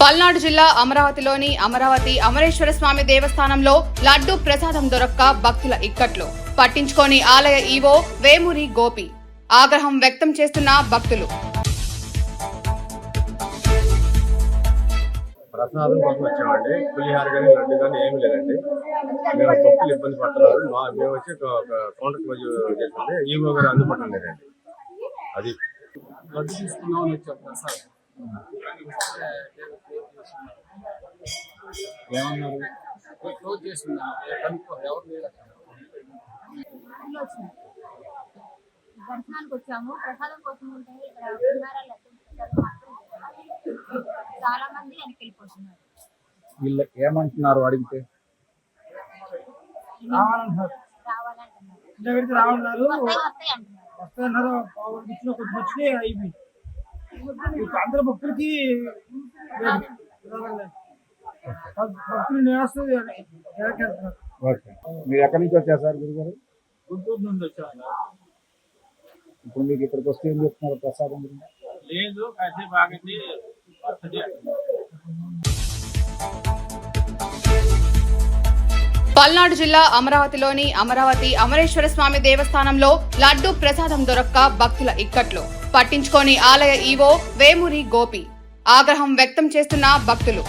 పల్నాడు జిల్లా అమరావతిలోని అమరావతి అమరేశ్వర స్వామి దేవస్థానంలో లడ్డు ప్రసాదం దొరక్క భక్తుల ఇక్కట్లు. పట్టించుకోని ఆలయ ఈవో వేమూరి గోపి. ఆగ్రహం వ్యక్తం చేస్తున్న భక్తులు. ప్రసాదం కోసం వచ్చామండి. పులిహార కానీ లడ్డు కానీ ఏమీ లేదండి. మేము భక్తులు ఇబ్బంది పడుతున్నారు. మా మేము వచ్చి కౌంటర్ మధ్య చేస్తుంటే ఈవో గారు అందుబాటులో లేదండి అది. లడ్డు తీసుకున్నామని వచ్చాం సార్ ఏమన్నారు? క్లోజ్ ఎవరు లేరు. దర్శనానికి వచ్చాము ప్రసాదం కోసం ఉంటే ఇక్కడ. చాలా మంది వెనక్కి వెళ్ళిపోతున్నారు. వీళ్ళు ఏమంటున్నారు అడిగితే? రావాలంటున్నారు. రావాలన్నారు వస్తాయి వస్తాయి అంటున్నారు. వస్తున్నారు ఇచ్చిన కొంచెం వచ్చినాయి అయిపోయి. ఇప్పుడు అందరు భక్తులకి భక్తులు ఓకే. మీరు ఎక్కడి నుంచి వచ్చారు సార్ గురుగారు? గుంటూరు నుండి వచ్చాము ఇప్పుడు మీకు ఇక్కడికి వస్తే ఏం చెప్తున్నారు ప్రసాదం గురించి? లేదు కాసేపు ఆగండి. వస్తుంది. పల్నాడు జిల్లా అమరావతిలోని అమరావతి అమరేశ్వర స్వామి దేవస్థానంలో లడ్డు ప్రసాదం దొరక్క భక్తుల ఇక్కట్లు. పట్టించుకోని ఆలయ ఈవో వేమూరి గోపి. ఆగ్రహం వ్యక్తం చేస్తున్న భక్తులు.